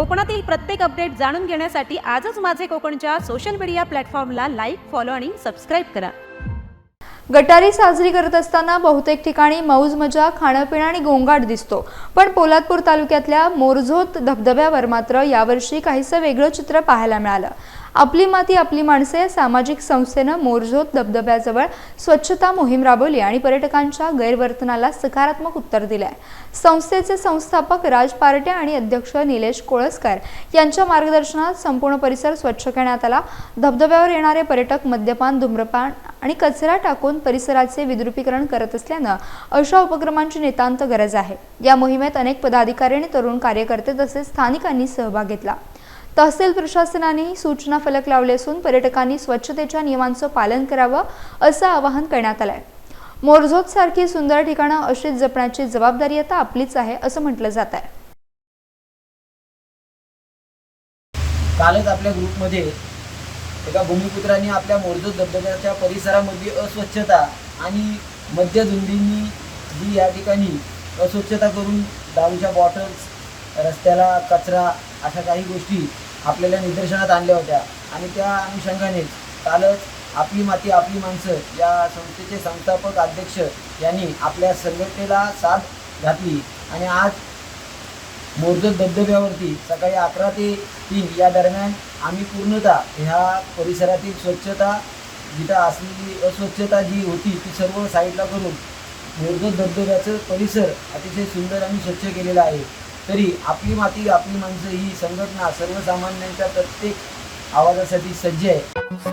कोकणातील प्रत्येक अपडेट जाणून घेण्यासाठी आजच माझे कोकणच्या सोशल मीडिया प्लॅटफॉर्मला लाईक फॉलो आणि सबस्क्राईब करा. गटारी साजरी करत असताना बहुतेक ठिकाणी मौज मजा खाणंपिणं आणि गोंगाट दिसतो. पण पोलादपूर तालुक्यातल्या मोरझोत धबधब्यावर मात्र यावर्षी काहीसं वेगळं चित्र पाहायला मिळालं. आपली माती आपली माणसे या सामाजिक संस्थेनं मोरझोत धबधब्याजवळ स्वच्छता मोहीम राबवली आणि पर्यटकांच्या गैरवर्तनाला सकारात्मक उत्तर दिले संस्थेचे संस्थापक राज पार्टे आणि अध्यक्ष निलेश कोळसकर यांच्या मार्गदर्शनात संपूर्ण परिसर स्वच्छ करण्यात आला. धबधब्यावर येणारे पर्यटक मद्यपान धूम्रपान आणि कचरा टाकून परिसराचे विद्रुपीकरण करत असल्यानं अशा उपक्रमांची नितांत गरज आहे. या मोहिमेत अनेक पदाधिकारी आणि तरुण कार्यकर्ते तसेच स्थानिकांनी सहभाग घेतला. तहसील प्रशासनानेही सूचना फलक लावले असून पर्यटकांनी स्वच्छतेच्या नियमांचं पालन करावं असं आवाहन करण्यात आलंय. मोरझोत सारखी सुंदर ठिकाणं अशीच जपण्याची जबाबदारी आता आपलीच आहे असं म्हटलं जात आहे. कालच आपल्या ग्रुपमध्ये एका भूमिपुत्रांनी आपल्या मोरजोत धबधब्याच्या परिसरामध्ये अस्वच्छता आणि मद्यधुंदींनी जी या ठिकाणी अस्वच्छता करून दारूच्या बॉटल्स रस्त्याला कचरा अशा काही गोष्टी आपल्याला निदर्शनात आणल्या होत्या. आणि त्या अनुषंगाने कालच आपली माती आपली माणसं या संस्थेचे संस्थापक अध्यक्ष यांनी आपल्या संघटनेला साथ घातली. आणि आज मोरजत धबधब्यावरती सकाळी अकरा ते तीन या दरम्यान आम्ही पूर्णतः ह्या परिसरातील स्वच्छता जिथं असलेली अस्वच्छता जी होती ती सर्व साईडला करून मोरजत धबधब्याचं परिसर अतिशय सुंदर आणि स्वच्छ केलेला आहे. तरी आपली माती आपली माणसं ही संघटना सर्वसामान्यांच्या प्रत्येक आवाजासाठी सज्ज आहे